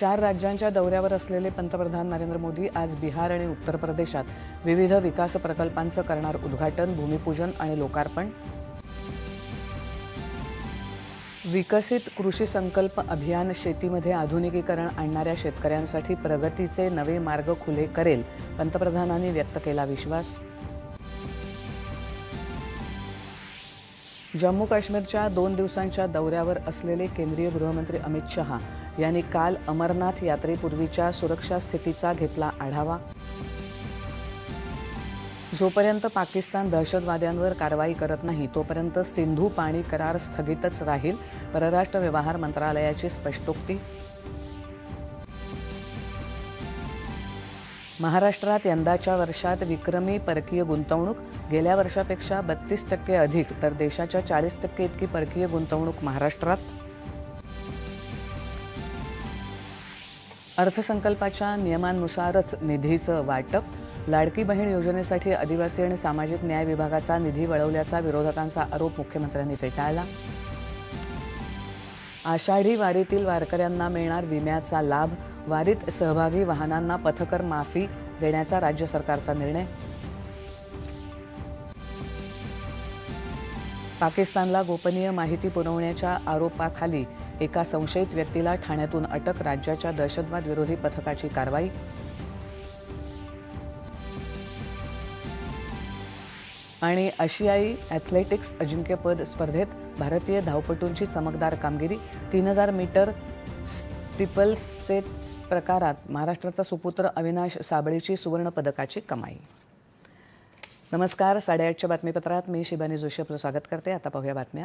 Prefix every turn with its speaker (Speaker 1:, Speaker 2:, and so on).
Speaker 1: चार राज्यांच्या दौऱ्यावर असलेले पंतप्रधान नरेंद्र मोदी आज बिहार आणि उत्तर प्रदेशात विविध विकास प्रकल्पांचं करणार उद्घाटन भूमिपूजन आणि लोकार्पण. विकसित कृषी संकल्प अभियान शेतीमध्ये आधुनिकीकरण आणणाऱ्या शेतकऱ्यांसाठी प्रगतीचे नवे मार्ग खुले करेल पंतप्रधानांनी व्यक्त केला विश्वास. जम्मू काश्मीरच्या दोन दिवसांच्या दौऱ्यावर असलेले केंद्रीय गृहमंत्री अमित शहा यांनी काल अमरनाथ यात्रेपूर्वीच्या सुरक्षा स्थितीचा घेतला आढावा. जोपर्यंत पाकिस्तान दहशतवाद्यांवर कारवाई करत नाही तोपर्यंत सिंधू पाणी करार स्थगितच राहील परराष्ट्र व्यवहार मंत्रालयाची स्पष्टोक्ती महाराष्ट्रात यंदाच्या वर्षात विक्रमी परकीय गुंतवणूक गेल्या वर्षापेक्षा बत्तीस टक्के अधिक तर देशाच्या चाळीस टक्के इतकी परकीय गुंतवणूक महाराष्ट्रात? अर्थसंकल्पाच्या नियमांनुसारच निधीचं वाटप लाडकी बहीण योजनेसाठी आदिवासी आणि सामाजिक न्याय विभागाचा निधी वळवल्याचा विरोधकांचा आरोप मुख्यमंत्र्यांनी फेटाळला. आषाढी वारीतील वारकऱ्यांना मिळणार विम्याचा लाभ. वारीत सहभागी वाहनांना पथकर माफी देण्याचा राज्य सरकारचा निर्णय. पाकिस्तानला गोपनीय माहिती पुरवण्याच्या आरोपाखाली एका संशयित व्यक्तीला ठाण्यातून अटक राज्याच्या दहशतवाद विरोधी पथकाची कारवाई आणि आशियाई ॲथलेटिक्स अजिंक्यपद स्पर्धेत भारतीय धावपटूंची चमकदार कामगिरी तीन हजार मीटर स्टिपल्सेट प्रकारात महाराष्ट्राचा सुपुत्र अविनाश साबळेची सुवर्णपदकाची कमाई. नमस्कार साडेआठच्या बातमीपत्रात मी शिबानी जोशी आपलं स्वागत करते. आता पाहूया बातम्या.